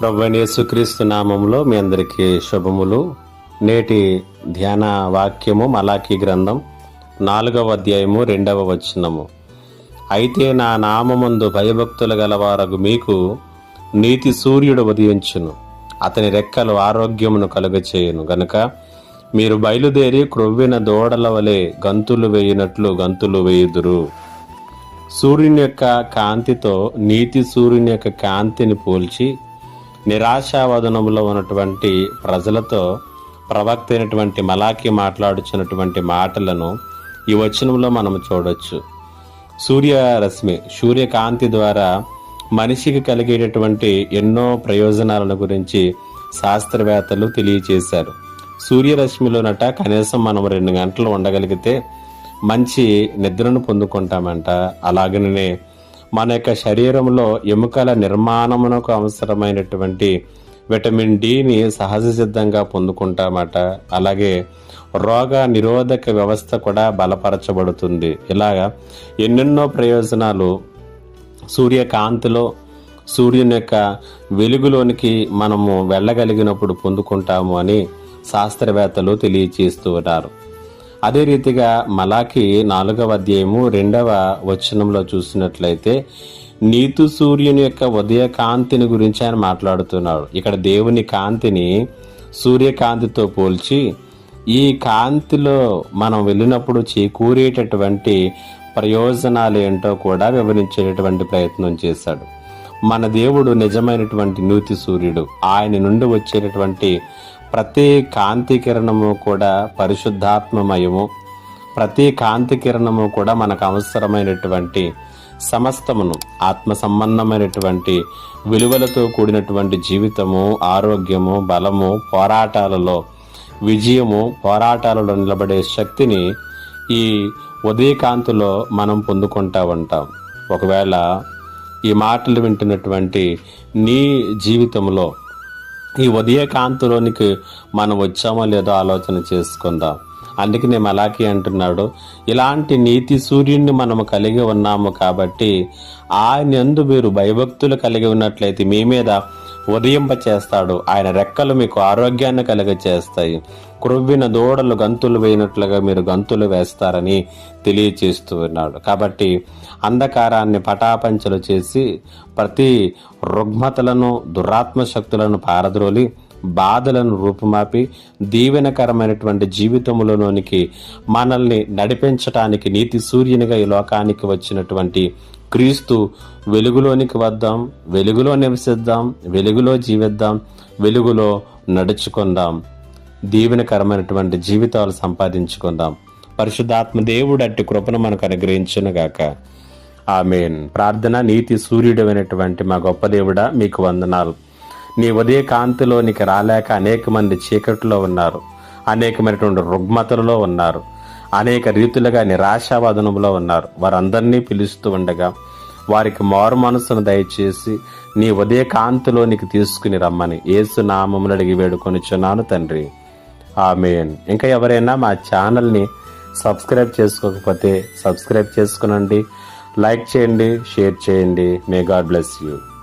ప్రభనేసుక్రీస్తు నామంలో మీ అందరికీ శుభములు. నేటి ధ్యాన వాక్యము మలాఖీ గ్రంథం నాలుగవ అధ్యాయము రెండవ వచనము. అయితే నా నామమందు భయభక్తులు గలవారగు మీకు నీతి సూర్యుడు ఉదయించును. అతని రెక్కలు ఆరోగ్యమును కలుగచేయును. గనుక మీరు బయలుదేరి క్రొవ్విన దూడల వలె గంతులు వేయినట్లు గంతులు వేయుదురు. సూర్యుని యొక్క కాంతితో నీతి సూర్యుని యొక్క కాంతిని పోల్చి నిరాశావదనములో ఉన్నటువంటి ప్రజలతో ప్రవక్త అయినటువంటి మలాకి మాట్లాడుచున్నటువంటి మాటలను ఈ వచనంలో మనం చూడొచ్చు. సూర్యరశ్మి సూర్యకాంతి ద్వారా మనిషికి కలిగేటటువంటి ఎన్నో ప్రయోజనాలను గురించి శాస్త్రవేత్తలు తెలియచేశారు. సూర్యరశ్మిలోనట కనీసం మనం రెండు గంటలు ఉండగలిగితే మంచి నిద్రను పొందుకుంటామంట. అలాగనే మన యొక్క శరీరంలో ఎముకల నిర్మాణమునకు అవసరమైనటువంటి విటమిన్ డిని సహజ సిద్ధంగా పొందుకుంటామట. అలాగే రోగ నిరోధక వ్యవస్థ కూడా బలపరచబడుతుంది. ఇలాగా ఎన్నెన్నో ప్రయోజనాలు సూర్యకాంతిలో సూర్యుని యొక్క వెలుగులోనికి మనము వెళ్ళగలిగినప్పుడు పొందుకుంటాము అని శాస్త్రవేత్తలు తెలియచేస్తూ ఉన్నారు. అదే రీతిగా మలాకి నాలుగవ అధ్యాయము రెండవ వచనంలో చూసినట్లయితే నీతు సూర్యుని యొక్క ఉదయ కాంతిని గురించి ఆయన మాట్లాడుతున్నాడు. ఇక్కడ దేవుని కాంతిని సూర్యకాంతితో పోల్చి ఈ కాంతిలో మనం వెళ్ళినప్పుడు చేకూరేటటువంటి ప్రయోజనాలు ఏంటో కూడా వివరించేటటువంటి ప్రయత్నం చేశాడు. మన దేవుడు నిజమైనటువంటి నూతి సూర్యుడు. ఆయన నుండి వచ్చేటటువంటి ప్రతి కాంతి కిరణము కూడా పరిశుద్ధాత్మమయము. ప్రతి కాంతి కిరణము కూడా మనకు అవసరమైనటువంటి సమస్తమును ఆత్మ సంబంధమైనటువంటి విలువలతో కూడినటువంటి జీవితము ఆరోగ్యము బలము పోరాటాలలో విజయము పోరాటాలలో నిలబడే శక్తిని ఈ ఉదయకాంతిలో మనం పొందుకుంటా ఉంటాం. ఒకవేళ ఈ మాటలు వింటున్నటువంటి నీ జీవితంలో ఈ ఉదయకాంతులోనికి మనం వచ్చామో లేదో ఆలోచన చేసుకుందాం. అందుకే నేను అలాగే అంటున్నాడు ఇలాంటి నీతి సూర్యుడిని మనము కలిగి ఉన్నాము కాబట్టి ఆయన ఎందు మీరు భయభక్తులు కలిగి ఉన్నట్లయితే మీ మీద ఉదయింప చేస్తాడు ఆయన రెక్కలు మీకు ఆరోగ్యాన్ని కలిగ చేస్తాయి క్రొవ్విన దూడలు గంతులు వేయినట్లుగా మీరు గంతులు వేస్తారని తెలియచేస్తూ ఉన్నాడు. కాబట్టి అంధకారాన్ని పటాపంచలు చేసి ప్రతి రుగ్మతలను దురాత్మ శక్తులను పారద్రోలి బాధలను రూపుమాపి దీవెనకరమైనటువంటి జీవితంలోనికి మనల్ని నడిపించటానికి నీతి సూర్యునిగా ఈ లోకానికి వచ్చినటువంటి క్రీస్తు వెలుగులోనికి వద్దాం వెలుగులో నివసిద్దాం వెలుగులో జీవిద్దాం వెలుగులో నడుచుకుందాం. దీవెనకరమైనటువంటి జీవితాలు సంపాదించుకుందాం. పరిశుద్ధాత్మ దేవుడు అట్టి కృపను మనకు అనుగ్రహించునుగాక ఆమెన్. ప్రార్థన నీతి సూర్యుడమైనటువంటి మా గొప్ప దేవుడా మీకు వందనాలు. నీ ఉదయ కాంతిలోనికి రాలేక అనేక మంది చీకట్లో ఉన్నారు. అనేకమైనటువంటి రుగ్మతలలో ఉన్నారు. అనేక రీతులుగా నిరాశావాదనములో ఉన్నారు. వారందరినీ పిలుస్తూ ఉండగా వారికి మారు మనసును దయచేసి నీ ఉదయ కాంతిలోనికి తీసుకుని రమ్మని ఏసు నామములు అడిగి వేడుకొనిచున్నాను తండ్రి. ఆమెన్. ఇంకా ఎవరైనా మా ఛానల్ని సబ్స్క్రైబ్ చేసుకోకపోతే సబ్స్క్రైబ్ చేసుకునండి. లైక్ చేయండి షేర్ చేయండి. May God bless you.